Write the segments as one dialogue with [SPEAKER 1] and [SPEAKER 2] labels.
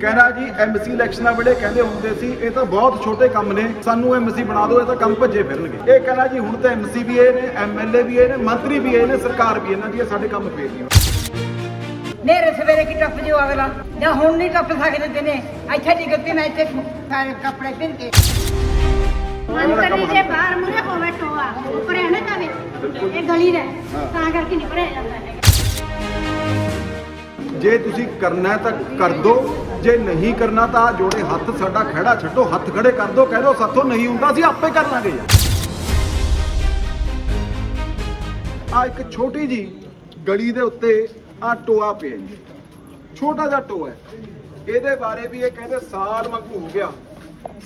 [SPEAKER 1] ਕਹਿੰਦਾ ਜੀ ਐਮਸੀ ਇਲੈਕਸ਼ਨਾਂ ਵੇਲੇ ਕਹਿੰਦੇ ਹੁੰਦੇ ਸੀ ਇਹ ਤਾਂ ਬਹੁਤ ਛੋਟੇ ਕੰਮ ਨੇ ਸਾਨੂੰ ਐਮਸੀ ਬਣਾ ਦਿਓ ਇਹ ਤਾਂ ਕੰਮ ਭੱਜੇ ਫਿਰਨਗੇ। ਇਹ ਕਹਿੰਦਾ ਜੀ ਹੁਣ ਤਾਂ ਐਮਸੀ ਵੀ ਇਹ ਨੇ ਐਮਐਲਏ ਵੀ ਇਹ ਨੇ ਮੰਤਰੀ ਵੀ ਇਹ ਨੇ ਸਰਕਾਰ ਵੀ ਇਹਨਾਂ ਦੀ ਸਾਡੇ ਕੰਮ ਫੇਰ ਨਹੀਂ
[SPEAKER 2] ਨੇਰੇ ਸਵੇਰੇ ਕੀ ਟੱਪ ਜਿਓ ਅਗਲਾ? ਜਾਂ ਹੁਣ ਨਹੀਂ ਟੱਪ ਸਕਦੇ ਤੇ ਨੇ ਇੱਥੇ ਡਿੱਗਤੀ ਮੈਂ ਇੱਥੇ ਸਾਰੇ ਕੱਪੜੇ ਪਹਿਨ ਕੇ।
[SPEAKER 3] ਮੰਤਰੀ ਦੇ ਬਾਹਰ ਮੁਰੇ ਹੋਵੇ ਟੋਆ ਉੱਪਰੇ ਨਾ ਜਾਵੇ। ਇਹ ਗਲੀ ਦਾ ਤਾਂ ਕਰਕੇ ਨਹੀਂ ਭਰਿਆ ਜਾਂਦਾ
[SPEAKER 1] ਜੇ ਤੁਸੀਂ ਕਰਨਾ ਹੈ ਤਾਂ ਕਰ ਦੋ। ਜੇ ਨਹੀਂ ਕਰਨਾ ਤਾਂ ਜੋੜੇ ਹੱਥ ਸਾਡਾ ਖੜਾ ਛੱਡੋ ਹੱਥ ਖੜੇ ਕਰ ਦੋ ਕਹਿ ਸਾਥੋਂ ਨਹੀਂ ਹੁੰਦਾ ਅਸੀਂ ਆਪੇ ਕਰ ਲਾਂਗੇ। ਯਾਰ ਆ ਇੱਕ ਛੋਟੀ ਜੀ ਗਲੀ ਦੇ ਉੱਤੇ ਆ ਟੋਆ ਪਿਆ ਜੀ। ਛੋਟਾ ਜਿਹਾ ਟੋਆ ਹੈ। ਇਹਦੇ ਬਾਰੇ ਵੀ ਇਹ ਕਹਿੰਦੇ ਸਾਲ ਵਾਂਗੂ ਹੋ ਗਿਆ।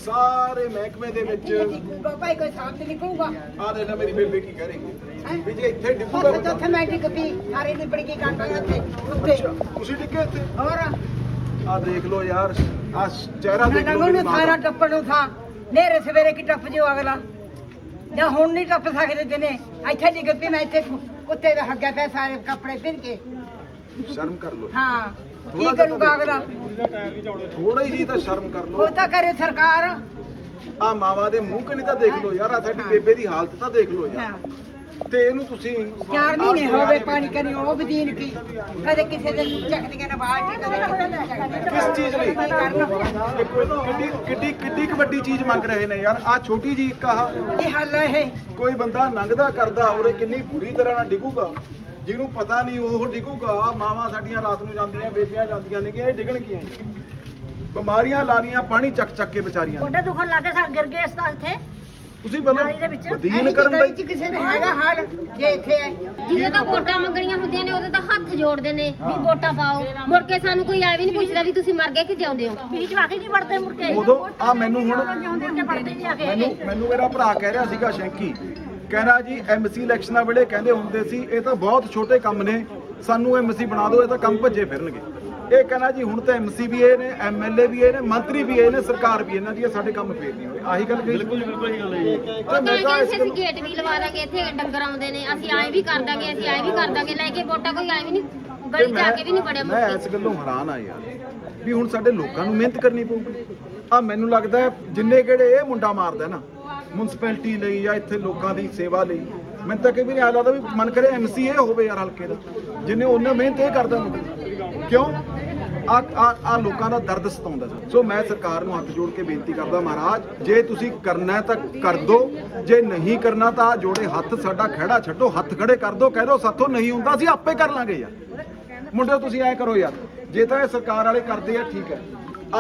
[SPEAKER 1] ਸਾਰੇ ਮਹਿਕਮੇ ਦੇ ਵਿੱਚ
[SPEAKER 2] ਡਿੱਗੂਗਾ ਭਾਈ ਕੋਈ ਸਾਥ ਨਹੀਂ ਨਿਕਲੂਗਾ
[SPEAKER 1] ਆ ਦੇ ਨਾ ਮੇਰੀ ਬੇਬੇ ਕੀ ਕਰੇਗੀ ਵੀ ਜੇ ਇੱਥੇ ਡਿੱਗੂਗਾ
[SPEAKER 2] ਉੱਥੇ ਮੈਂ ਡਿੱਗ ਪਈ ਸਾਰੇ ਦੀ ਬੜੀ ਕਾਂਟਾ ਉੱਥੇ
[SPEAKER 1] ਤੁਸੀਂ ਡਿੱਗੇ ਇੱਥੇ?
[SPEAKER 2] ਹੋਰ?
[SPEAKER 1] ਆ ਦੇਖ ਲਓ ਯਾਰ ਆ ਚਿਹਰਾ ਦੇਖ ਲਓ
[SPEAKER 2] ਨਗਰ
[SPEAKER 1] ਮੇਰੀ
[SPEAKER 2] ਨੂੰ
[SPEAKER 1] ਮਾਂ
[SPEAKER 2] ਸਾਰਾ। ਟੱਪਣ ਨੂੰ ਥਾ ਨੇਰੇ ਸਵੇਰੇ ਕੀ ਟੱਪ ਜਿਓ ਅਗਲਾ। ਜਾਂ ਹੁਣ ਨਹੀਂ ਟੱਪ ਸਕਦੇ ਤੇ ਨੇ ਇੱਥੇ ਡਿੱਗ ਪਈ ਮੈਂ ਇੱਥੇ ਕੁੱਤੇ ਦਾ ਹੱਗਾ ਪਿਆ ਸਾਰੇ ਕੱਪੜੇ ਪਹਿਨ ਕੇ।
[SPEAKER 1] ਸ਼ਰਮ ਕਰ ਲਓ।
[SPEAKER 2] ਹਾਂ ਕੀ ਕਰੂਗਾ ਅਗਲਾ?
[SPEAKER 1] ਥੋੜਾ ਹੀ ਜੀ ਤਾਂ ਸ਼ਰਮ ਕਰ
[SPEAKER 2] ਉਹ
[SPEAKER 1] ਲਓ
[SPEAKER 2] ਤਾਂ ਕਰੇ ਸਰਕਾਰ।
[SPEAKER 1] ਆ ਮਾਵਾ ਦੇ ਮੂੰਹ ਕਨੀ ਤਾਂ ਦੇਖ ਲਓ ਯਾਰ ਆ ਸਾਡੀ ਬੇਬੇ ਦੀ ਹਾਲਤ ਤਾਂ ਦੇਖ ਲਓ ਯਾਰ।
[SPEAKER 2] ਹਾਂ।
[SPEAKER 1] ਤੇ ਇਹਨੂੰ ਤੁਸੀਂ
[SPEAKER 2] ਚਾਰ ਮਹੀਨੇ ਹੋ ਗਏ ਪਾਣੀ ਕਰੀ ਉਹ ਬਦੀਨ ਕੀ? ਕਦੇ ਕਿਸੇ ਦੇ ਚੱਕਦੀਆਂ ਨੇ ਬਾਲਟੀ ਕਦੇ ਕਿਸੇ ਦੇ ਚੱਕਦੀਆਂ
[SPEAKER 1] ਕਿਸ ਚੀਜ਼ ਲਈ?
[SPEAKER 2] ਕੀ
[SPEAKER 1] ਇਹ ਕੋਈ ਕਿੱਡੀ ਕਿੱਡੀ ਕਿੱਡੀ ਕੁ ਵੱਡੀ ਚੀਜ਼ ਮੰਗ ਰਹੇ ਨੇ ਯਾਰ। ਆ ਛੋਟੀ ਜੀ ਇੱਕ ਆਹ
[SPEAKER 2] ਕੀ ਹੱਲ ਹੈ ਇਹ?
[SPEAKER 1] ਕੋਈ ਬੰਦਾ ਲੰਘਦਾ ਕਰਦਾ ਔਰ ਇਹ ਕਿੰਨੀ ਬੁਰੀ ਤਰ੍ਹਾਂ ਨਾਲ ਡਿੱਗੂਗਾ। ਜਿਹਨੂੰ ਪਤਾ ਨਹੀਂ ਉਹ ਡਿੱਗੂਗਾ ਮਾਵਾਂ ਸਾਡੀਆਂ ਰਾਤ ਨੂੰ ਜਾਂਦੀਆਂ ਬੇਬੀਆਂ ਜਾਂਦੀਆਂ ਨੇ ਕਿ ਇਹ ਡਿੱਗਣਗੀਆਂ ਬਿਮਾਰੀਆਂ ਲਾਣੀਆਂ ਪਾਣੀ ਚੱਕ ਚੱਕ ਕੇ ਵਿਚਾਰੀਆਂ।
[SPEAKER 3] ਗੋਡੇ ਦੁਖਣ ਲੱਗੇ ਸਾ ਗਿਰ ਗਏ ਇਸ ਤਾਂ ਇੱਥੇ।
[SPEAKER 1] ਤੁਸੀਂ
[SPEAKER 3] ਨਾਲੀ ਦੇ ਵਿੱਚ
[SPEAKER 1] ਬਲੋ ਦੀਨ ਕਰਨ ਦਾ
[SPEAKER 2] ਵਿੱਚ ਕਿਸੇ ਦੇ ਹੈਗਾ ਹਾਲ ਜੇ ਇੱਥੇ ਹੈ
[SPEAKER 4] ਜਿਹਦੇ ਤਾਂ ਵੋਟਾਂ ਮੰਗਣੀਆਂ ਹੁੰਦੀਆਂ ਨੇ ਉਹਦੇ ਤਾਂ ਹੱਥ ਜੋੜਦੇ ਨੇ ਵੀ ਵੋਟਾਂ ਪਾਓ। ਮੁੜ ਕੇ ਸਾਨੂੰ ਕੋਈ ਐ ਵੀ ਨਹੀਂ ਪੁੱਛਦਾ ਵੀ ਤੁਸੀਂ ਮਰ ਗਏ ਕਿ ਜਿਉਂਦੇ ਹੋ?
[SPEAKER 3] ਪੀੜੀ ਜਵਾ ਕੇ ਨਹੀਂ ਵੜਦੇ ਮੁੜ ਕੇ।
[SPEAKER 1] ਉਦੋਂ ਆ ਮੈਨੂੰ ਹੁਣ
[SPEAKER 3] ਮੁੜ ਕੇ ਵੜਦੇ ਨਹੀਂ ਆ ਕੇ
[SPEAKER 1] ਮੈਨੂੰ ਮੈਨੂੰ ਮੇਰਾ ਭਰਾ ਕਹਿ ਰਿਹਾ ਸੀਗਾ ਸ਼ੈਂਕੀ। ਕਹਿੰਦਾ ਜੀ ਐਮਸੀ ਇਲੈਕਸ਼ਨਾਂ ਵੇਲੇ ਕਹਿੰਦੇ ਹੁੰਦੇ ਸੀ ਇਹ ਤਾਂ ਬਹੁਤ ਛੋਟੇ ਕੰਮ ਨੇ ਸਾਨੂੰ ਐਮਸੀ ਬਣਾ ਦਿਓ ਇਹ ਤਾਂ ਕੰਮ ਭੱਜੇ ਫਿਰਨਗੇ। ਇਹ ਕਹਿੰਦਾ ਜੀ ਹੁਣ ਤਾਂ ਐਮਸੀ ਵੀ ਇਹ ਨੇ ਐਮਐਲਏ ਵੀ ਇਹ ਨੇ ਮੰਤਰੀ ਵੀ ਇਹ ਨੇ ਸਰਕਾਰ ਵੀ ਇਹਨਾਂ ਦੀ ਇਹ ਸਾਡੇ ਕੰਮ ਫੇਰ ਨਹੀਂ ਹੋਏ। ਆਹੀ ਗੱਲ ਕਹੀ ਬਿਲਕੁਲ ਬਿਲਕੁਲ ਹੀ ਗੱਲ ਹੈ
[SPEAKER 4] ਉਹ ਕਹਿੰਦੇ ਅਸੀਂ ਅਸੀਂ ਗੇਟ ਵੀ ਲਵਾ ਦਾਂਗੇ ਇੱਥੇ ਡੰਗਰ ਆਉਂਦੇ ਨੇ ਅਸੀਂ ਐਂ ਵੀ ਕਰ ਦਾਂਗੇ ਅਸੀਂ ਐਂ ਵੀ ਕਰ ਦਾਂਗੇ ਲੈ ਕੇ ਵੋਟਾਂ ਕੋਈ ਐਂ ਵੀ ਨਹੀਂ ਗਲੀ ਜਾ ਕੇ ਵੀ ਨਹੀਂ ਵੜਿਆ
[SPEAKER 1] ਮੈਂ ਇਸ ਗੱਲੋਂ ਹੈਰਾਨ ਆ ਯਾਰ ਵੀ ਹੁਣ ਸਾਡੇ ਲੋਕਾਂ ਨੂੰ ਮਿਹਨਤ ਕਰਨੀ ਪਊਗੀ। ਆ ਮੈਨੂੰ ਲੱਗਦਾ ਜਿੰਨੇ ਕਿਹੜੇ ਇਹ ਮੁੰਡਾ ਮਾਰਦਾ ਨਾ ਮਿਊਨਿਸਪੈਲਿਟੀ ਲਈ ਜਾਂ ਇੱਥੇ ਲੋਕਾਂ ਦੀ ਸੇਵਾ ਲਈ ਮੈਨੂੰ ਤਾਂ ਕਈ ਵਾਰੀ ਆ ਲੱਗਦਾ ਵੀ ਮਨ ਕਰੇ ਐਮਸੀਏ ਹੋਵੇ ਯਾਰ ਹਲਕੇ ਦਾ ਜਿੰਨੇ ਉਹਨੇ ਮਿਹਨਤ ਇਹ ਕਰਦਾ ਮੁੰਡਾ। ਕਿਉਂ? ਆ ਆ ਲੋਕਾਂ ਦਾ ਦਰਦ ਸਤਾਉਂਦਾ ਸੋ ਮੈਂ ਸਰਕਾਰ ਨੂੰ ਹੱਥ ਜੋੜ ਕੇ ਬੇਨਤੀ ਕਰਦਾ ਮਹਾਰਾਜ, ਜੇ ਤੁਸੀਂ ਕਰਨਾ ਤਾਂ ਕਰ ਦੋ, ਜੇ ਨਹੀਂ ਕਰਨਾ ਤਾਂ ਆਹ ਜੋੜੇ ਹੱਥ ਸਾਡਾ ਖੜਾ ਛੱਡੋ, ਹੱਥ ਖੜੇ ਕਰ ਦੋ, ਕਹਿ ਦੋ ਸਾਥੋਂ ਨਹੀਂ ਹੁੰਦਾ, ਅਸੀਂ ਆਪੇ ਕਰ ਲਾਂਗੇ ਯਾਰ। ਮੁੰਡੇ ਤੁਸੀਂ ਐ ਕਰੋ ਯਾਰ, ਜੇ ਤਾਂ ਇਹ ਸਰਕਾਰ ਵਾਲੇ ਕਰਦੇ ਆ, ਠੀਕ ਹੈ।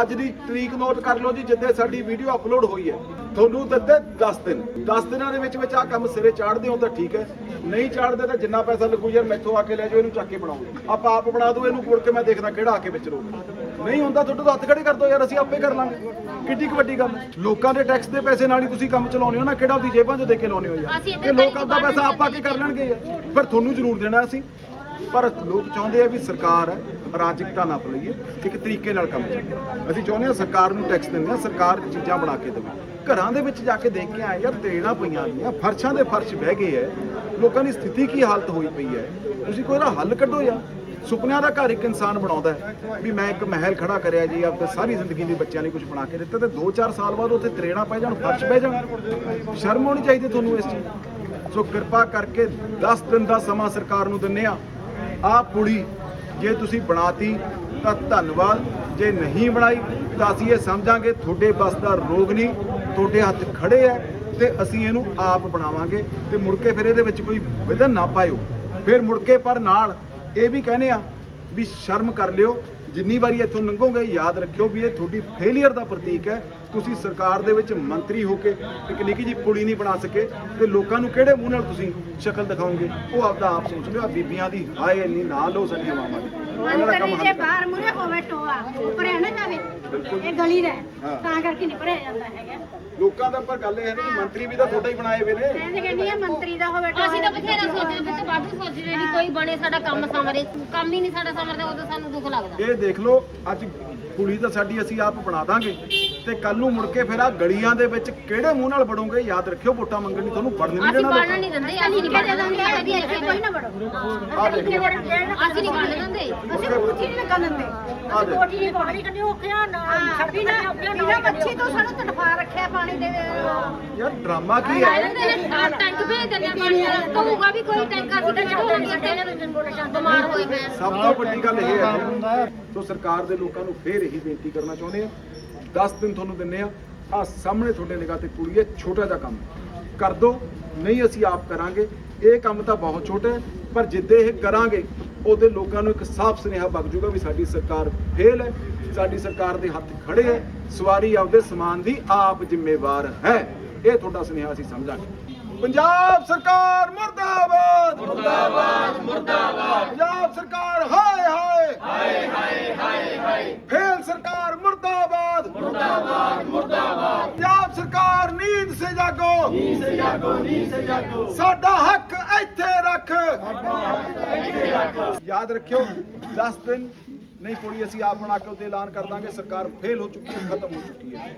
[SPEAKER 1] ਅੱਜ ਦੀ ਤਰੀਕ ਨੋਟ ਕਰ ਲਓ ਜੀ ਜਿੱਦੇ ਸਾਡੀ ਵੀਡੀਓ ਅਪਲੋਡ ਹੋਈ ਹੈ। ਤੁਹਾਨੂੰ ਦਿੱਤੇ 10 ਦਿਨ। 10 ਦਿਨਾਂ ਦੇ ਵਿੱਚ ਵਿੱਚ ਆ ਕੰਮ ਸਿਰੇ ਚਾੜਦੇ ਹੋ ਤਾਂ ਠੀਕ ਹੈ। ਨਹੀਂ ਚਾੜਦੇ ਤਾਂ ਜਿੰਨਾ ਪੈਸਾ ਲੱਗੂ ਯਾਰ ਮੈਥੋਂ ਆ ਕੇ ਲੈ ਜਾਓ ਇਹਨੂੰ ਚੱਕ ਕੇ ਬਣਾਓ। ਆਪਾਂ ਆਪ ਬਣਾ ਦੋ ਇਹਨੂੰ ਮੁੜ ਕੇ ਮੈਂ ਦੇਖਦਾ ਕਿਹੜਾ ਆ ਕੇ ਵਿੱਚ ਰੋਗਾ ਨਹੀਂ ਹੁੰਦਾ ਤੁਹਾਡੇ ਤੋਂ ਹੱਥ ਖੜੇ ਕਰ ਦੋ ਯਾਰ ਅਸੀਂ ਆਪੇ ਕਰ ਲਾਂਗੇ। ਕਿੱਡੀ ਕੁ ਵੱਡੀ ਗੱਲ। ਲੋਕਾਂ ਦੇ ਟੈਕਸ ਦੇ ਪੈਸੇ ਨਾਲ ਹੀ ਤੁਸੀਂ ਕੰਮ ਚਲਾਉਂਦੇ ਹੋ ਨਾ ਕਿਹੜਾ ਉਹਦੀ ਜੇਬਾਂ 'ਚ ਦੇ ਕੇ ਲਾਉਂਦੇ ਹੋ ਯਾਰ। ਇਹ ਲੋਕ ਆਪਦਾ ਪੈਸਾ ਆਪਾ ਕੇ ਕਰ ਲੈਣਗੇ ਯਾਰ? ਫਿਰ ਤੁਹਾਨੂੰ ਜ਼ਰੂਰ ਦੇਣਾ ਅਸੀਂ। ਪਰ ਲੋਕ ਚਾਹੁੰਦੇ ਆ ਵੀ ਸਰਕਾਰ ਹੈ ਅਰਾਜਕਤਾ ਨਾ ਫੈਲਾਈਏ, ਇੱਕ ਤਰੀਕੇ ਨਾਲ ਕੰਮ ਚੱਲੇ ਅਸੀਂ ਚਾਹੁੰਦੇ ਹਾਂ ਸਰਕਾਰ ਨੂੰ ਟੈਕਸ ਦਿੰਦੇ ਆ, ਸਰਕਾਰ ਚੀਜ਼ਾਂ ਬਣਾ ਕੇ ਦੇਵੇ। ਘਰਾਂ ਦੇ ਵਿੱਚ ਜਾ ਕੇ ਦੇਖ ਕੇ ਆਏ ਯਾਰ ਤੇੜਾਂ ਪਈਆਂ ਨੇ, ਫਰਸ਼ਾਂ ਦੇ ਫਰਸ਼ ਬਹਿ ਗਏ ਐ। ਲੋਕਾਂ ਦੀ ਸਥਿਤੀ ਕੀ ਹਾਲਤ ਹੋਈ ਪਈ ਹੈ ਤੁਸੀਂ ਕੋਈ ਇਹਦਾ ਹੱਲ ਕੱਢੋ ਯਾਰ ਸੁਪਨਿਆਂ ਦਾ ਘਰ ਇੱਕ ਇਨਸਾਨ ਬਣਾਉਂਦਾ ਹੈ ਵੀ ਮੈਂ ਇੱਕ ਮਹਿਲ ਖੜਾ ਕਰਿਆ ਜੀ, ਆਪਣੀ ਸਾਰੀ ਜ਼ਿੰਦਗੀ ਦੇ ਬੱਚਿਆਂ ਲਈ ਕੁਝ ਬਣਾ ਕੇ ਦਿੱਤਾ ਤੇ 2-4 ਸਾਲ ਬਾਅਦ ਉੱਥੇ ਤਰੇੜਾਂ ਪੈ ਜਾਣ, ਫਰਸ਼ ਪੈ ਜਾਣ। ਸ਼ਰਮ ਆਉਣੀ ਚਾਹੀਦੀ ਤੁਹਾਨੂੰ ਇਸ ਚੀਜ਼ ਸੋ ਕਿਰਪਾ ਕਰਕੇ 10 ਦਿਨ ਦਾ ਸਮਾਂ ਸਰਕਾਰ ਨੂੰ ਦਿੰਨੇ ਆ ਆਹ ਪੁੜੀ ਜੇ ਤੁਸੀਂ ਬਣਾਤੀ ਤਾਂ ਧੰਨਵਾਦ, ਜੇ ਨਹੀਂ ਬਣਾਈ ਤਾਂ ਅਸੀਂ ਇਹ ਸਮਝਾਂਗੇ ਤੁਹਾਡੇ ਬਸ ਦਾ ਰੋਗ ਨਹੀਂ, ਤੁਹਾਡੇ ਹੱਥ ਖੜੇ ਐ ਤੇ ਅਸੀਂ ਇਹਨੂੰ ਆਪ ਬਣਾਵਾਂਗੇ ਤੇ ਮੁੜ ਕੇ ਫਿਰ ਇਹਦੇ ਵਿੱਚ ਕੋਈ ਵਿਧਨ ਨਾ ਪਾਇਓ। ਫਿਰ ਮੁੜ ਕੇ ਪਰ ਨਾਲ ਇਹ ਵੀ ਕਹਿੰਦੇ ਆ ਵੀ ਸ਼ਰਮ ਕਰ ਲਿਓ ਜਿੰਨੀ ਵਾਰੀ ਇੱਥੋਂ ਲੰਘੋਗੇ ਯਾਦ ਰੱਖਿਓ ਵੀ ਇਹ ਤੁਹਾਡੀ ਫੇਲਿਅਰ ਦਾ ਪ੍ਰਤੀਕ ਹੈ। ਤੁਸੀਂ ਸਰਕਾਰ ਦੇ ਵਿੱਚ ਮੰਤਰੀ ਹੋ ਕੇ ਇੱਕ ਨਿੱਕੀ ਜੀ ਪੁੜੀ ਨਹੀਂ ਬਣਾ ਸਕੇ ਤੇ ਲੋਕਾਂ ਨੂੰ ਕਿਹੜੇ ਮੂੰਹ ਨਾਲ ਤੁਸੀਂ ਸ਼ਕਲ ਦਿਖਾਓਗੇ? ਉਹ ਆਪਦਾ ਆਪ ਸੋਚ ਲਿਓ ਬੀਬੀਆਂ ਦੀ ਹਾਏ ਇੰਨੀ ਨਾ ਲਓ ਸਾਡੀਆਂ ਮਾਵਾਂ ਦੀ ਉਹਨਾਂ ਦਾ ਕੰਮ
[SPEAKER 3] ਮੰਤਰੀ
[SPEAKER 1] ਹੱਲ
[SPEAKER 3] ਦੇ
[SPEAKER 1] ਕਰੋ।
[SPEAKER 3] ਬਾਹਰ ਮੁਰੇ ਹੋਵੇ ਟੋਆ ਉੱਪਰੇ ਨਾ ਜਾਵੇ ਇਹ ਗਲੀ ਦਾ ਹੈ,
[SPEAKER 1] ਹਾਂ।
[SPEAKER 3] ਤਾਂ ਕਰਕੇ ਨਹੀਂ ਭਰਿਆ ਜਾਂਦਾ ਹੈਗਾ।
[SPEAKER 1] ਲੋਕਾਂ ਦਾ ਪਰ ਗੱਲ ਇਹ ਹੈ ਕਿ ਮੰਤਰੀ ਵੀ ਤਾਂ ਤੁਹਾਡਾ ਹੀ ਬਣਾਏ ਹੋਏ ਨੇ।
[SPEAKER 3] ਮੈਂ ਤਾਂ ਕਹਿੰਦੀ ਆ ਮੰਤਰੀ ਦਾ ਹੋਵੇ ਟੋਆ
[SPEAKER 4] ਅਸੀਂ ਤਾਂ ਵੀ ਤੇ ਕੋਈ ਬਣੇ, ਸਾਡਾ ਕੰਮ ਸਮਰੇ ਕੰਮ ਹੀ ਨਹੀਂ ਸਾਡਾ ਸਮਰਦਾ ਉਦੋਂ ਸਾਨੂੰ ਦੁੱਖ ਲੱਗਦਾ।
[SPEAKER 1] ਇਹ ਦੇਖ ਲਓ, ਅੱਜ ਕੁੜੀ ਤਾਂ ਸਾਡੀ ਅਸੀਂ ਆਪ ਬਣਾ ਦਾਂਗੇ। ਤੇ ਕੱਲ ਨੂੰ ਮੁੜ ਕੇ ਫਿਰ ਆ ਗਲੀਆਂ ਦੇ ਵਿੱਚ ਕਿਹੜੇ ਮੂੰਹ ਨਾਲ ਵੜੋਗੇ? ਯਾਦ ਰੱਖਿਓ ਵੋਟਾਂ ਮੰਗਣ ਲਈ ਤੁਹਾਨੂੰ ਵੜਨ ਨਹੀਂ
[SPEAKER 4] ਅਸੀਂ
[SPEAKER 1] ਦੇਣਾ
[SPEAKER 4] ਬਣਨ
[SPEAKER 1] ਲੋਕਾਂ
[SPEAKER 4] ਨਹੀਂ ਦਿੰਦੇ ਅਸੀਂ ਨਹੀਂ ਬਣਨ ਦਿੰਦੇ। ਕਦੀ ਇੱਥੇ
[SPEAKER 3] ਕੋਈ ਨਾ ਵੜੋ।
[SPEAKER 1] ਆਹ ਦੇਖ। ਲਓ
[SPEAKER 4] ਅਸੀਂ ਨਹੀਂ ਬਣਨ ਦਿੰਦੇ।
[SPEAKER 3] ਅਸੀਂ ਕੁਝ ਨਹੀਂ ਲੱਗਣ ਦਿੰਦੇ।
[SPEAKER 1] ਆ ਦੇ
[SPEAKER 3] ਕੋਠੀ ਦੀ ਪਾਣੀ ਕੰਨੇ ਔਖਿਆ ਨਾ ਛੱਡੀ ਨਾ ਬਿਨਾ ਮੱਛੀ ਤੋਂ ਸਾਨੂੰ ਤੜਫਾ ਰੱਖਿਆ ਪਾਣੀ ਦੇ।
[SPEAKER 1] ਯਾਰ ਡਰਾਮਾ ਕੀ ਹੈ?
[SPEAKER 4] ਟੈਂਕ ਭੇਜ ਦਿੰਦੇ ਆ ਪਾਣੀ ਵਾਲਾ। ਕਹੂਗਾ ਵੀ ਕੋਈ ਟੈਂਕ ਅਸੀਂ ਤਾਂ ਚੜਾਉਣਗੇ ਬਿਮਾਰ ਹੋਏ ਪਏ ਆ।
[SPEAKER 1] ਸਭ ਤੋਂ ਵੱਡੀ ਗੱਲ ਇਹ ਹੈ ਸੋ ਸਰਕਾਰ ਦੇ ਲੋਕਾਂ ਨੂੰ ਫੇਰ ਇਹੀ ਬੇਨਤੀ ਕਰਨਾ ਚਾਹੁੰਦੇ ਆ 10 ਦਿਨ ਤੁਹਾਨੂੰ ਦਿੰਨੇ ਆ। ਆ ਸਾਹਮਣੇ ਤੁਹਾਡੇ ਨਿਗਾਹ ਤੇ ਕੁੜੀ ਹੈ, ਛੋਟਾ ਜਿਹਾ ਕੰਮ। ਕਰ ਦੋ, ਨਹੀਂ ਅਸੀਂ ਆਪ ਕਰਾਂਗੇ। ਇਹ ਕੰਮ ਤਾਂ ਬਹੁਤ ਛੋਟਾ ਹੈ, ਪਰ ਜਿੱਦੇ ਇਹ ਕਰਾਂਗੇ, ਉਹਦੇ ਲੋਕਾਂ ਨੂੰ ਇੱਕ ਸਾਫ਼ ਸੁਨੇਹਾ ਵਗ ਜੂਗਾ ਵੀ ਸਾਡੀ ਸਰਕਾਰ ਫੇਲ ਹੈ, ਸਾਡੀ ਸਰਕਾਰ ਦੇ ਹੱਥ ਖੜੇ ਹੈ, ਸਵਾਰੀ ਆਪਦੇ ਸਮਾਨ ਦੀ ਆਪ ਜ਼ਿੰਮੇਵਾਰ ਹੈ। ਇਹ ਤੁਹਾਡਾ ਸੁਨੇਹਾ ਅਸੀਂ ਸਮਝਾਂਗੇ। ਪੰਜਾਬ ਸਰਕਾਰ ਮੁਰਦਾਬਾਦ! ਮੁਰਦਾਬਾਦ ਮੁਰਦਾਬਾਦ! ਪੰਜਾਬ ਸਰਕਾਰ ਹਾਏ ਹਾਏ ਹਾਏ ਹਾਏ ਹਾਏ ਹਾਏ ਫੇਲ ਸਰਕਾਰ ਮੁਰਦਾਬਾਦ ਮੁਰਦਾਬਾਦ ਮੁਰਦਾਬਾਦ ਪੰਜਾਬ ਨੀਂਦ ਸੇ ਜਾਗੋ। ਨੀਂਦ ਸੇ ਜਾਗੋ ਨੀਂਦ ਸੇ ਜਾਗੋ। ਸਾਡਾ ਹੱਕ ਇੱਥੇ ਰੱਖ। ਯਾਦ ਰੱਖਿਓ 10 ਦਿਨ ਨਹੀਂ ਕੋਈ ਅਸੀਂ ਆਪ ਬਣਾ ਕੇ ਉੱਤੇ ਐਲਾਨ ਕਰ ਦਾਂਗੇ ਸਰਕਾਰ ਫੇਲ ਹੋ ਚੁੱਕੀ ਹੈ ਖਤਮ ਹੋ ਚੁੱਕੀ ਹੈ।